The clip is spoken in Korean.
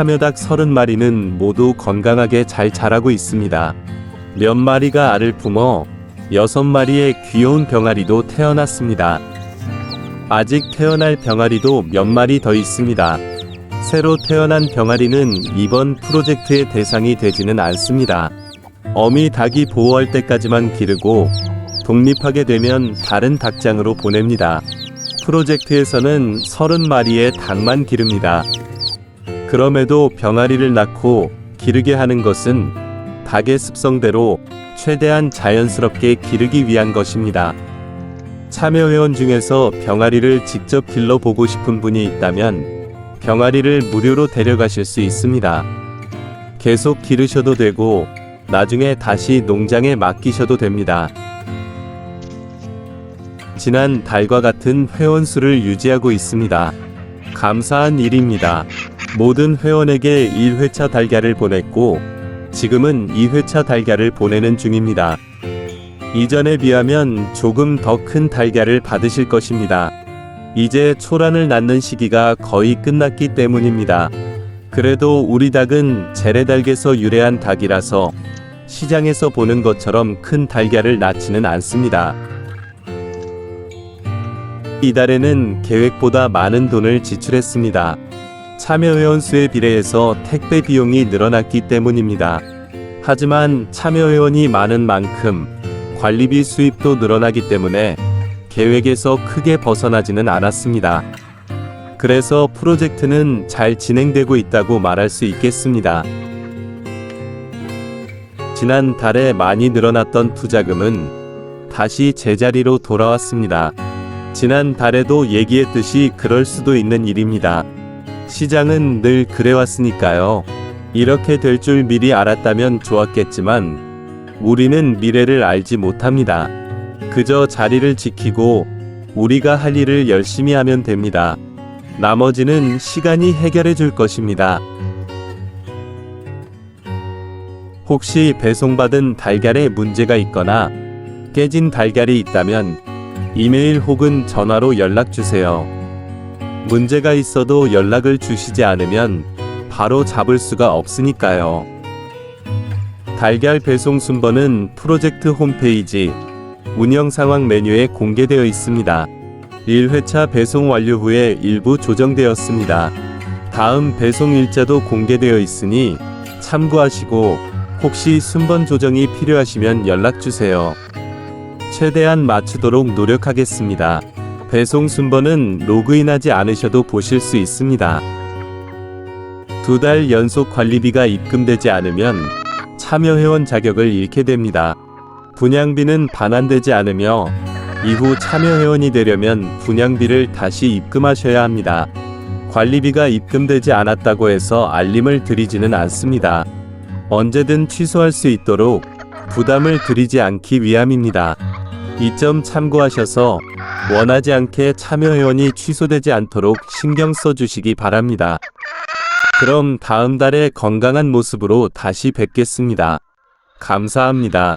참여닭 30마리는 모두 건강하게 잘 자라고 있습니다. 몇 마리가 알을 품어 6마리의 귀여운 병아리도 태어났습니다. 아직 태어날 병아리도 몇 마리 더 있습니다. 새로 태어난 병아리는 이번 프로젝트의 대상이 되지는 않습니다. 어미 닭이 보호할 때까지만 기르고 독립하게 되면 다른 닭장으로 보냅니다. 프로젝트에서는 30마리의 닭만 기릅니다. 그럼에도 병아리를 낳고 기르게 하는 것은 닭의 습성대로 최대한 자연스럽게 기르기 위한 것입니다. 참여회원 중에서 병아리를 직접 길러보고 싶은 분이 있다면 병아리를 무료로 데려가실 수 있습니다. 계속 기르셔도 되고 나중에 다시 농장에 맡기셔도 됩니다. 지난 달과 같은 회원 수를 유지하고 있습니다. 감사한 일입니다. 모든 회원에게 1회차 달걀을 보냈고 지금은 2회차 달걀을 보내는 중입니다. 이전에 비하면 조금 더 큰 달걀을 받으실 것입니다. 이제 초란을 낳는 시기가 거의 끝났기 때문입니다. 그래도 우리 닭은 재래닭에서 유래한 닭이라서 시장에서 보는 것처럼 큰 달걀을 낳지는 않습니다. 이달에는 계획보다 많은 돈을 지출했습니다. 참여회원 수에 비례해서 택배 비용이 늘어났기 때문입니다. 하지만 참여회원이 많은 만큼 관리비 수입도 늘어나기 때문에 계획에서 크게 벗어나지는 않았습니다. 그래서 프로젝트는 잘 진행되고 있다고 말할 수 있겠습니다. 지난 달에 많이 늘어났던 투자금은 다시 제자리로 돌아왔습니다. 지난 달에도 얘기했듯이 그럴 수도 있는 일입니다. 시장은 늘 그래왔으니까요. 이렇게 될 줄 미리 알았다면 좋았겠지만 우리는 미래를 알지 못합니다. 그저 자리를 지키고 우리가 할 일을 열심히 하면 됩니다. 나머지는 시간이 해결해 줄 것입니다. 혹시 배송받은 달걀에 문제가 있거나 깨진 달걀이 있다면 이메일 혹은 전화로 연락 주세요. 문제가 있어도 연락을 주시지 않으면 바로 잡을 수가 없으니까요. 달걀 배송 순번은 프로젝트 홈페이지 운영 상황 메뉴에 공개되어 있습니다. 1회차 배송 완료 후에 일부 조정되었습니다. 다음 배송 일자도 공개되어 있으니 참고하시고 혹시 순번 조정이 필요하시면 연락 주세요. 최대한 맞추도록 노력하겠습니다. 배송 순번은 로그인하지 않으셔도 보실 수 있습니다. 두 달 연속 관리비가 입금되지 않으면 참여회원 자격을 잃게 됩니다. 분양비는 반환되지 않으며 이후 참여회원이 되려면 분양비를 다시 입금하셔야 합니다. 관리비가 입금되지 않았다고 해서 알림을 드리지는 않습니다. 언제든 취소할 수 있도록 부담을 드리지 않기 위함입니다. 이 점 참고하셔서 원하지 않게 참여회원이 취소되지 않도록 신경 써 주시기 바랍니다. 그럼 다음 달에 건강한 모습으로 다시 뵙겠습니다. 감사합니다.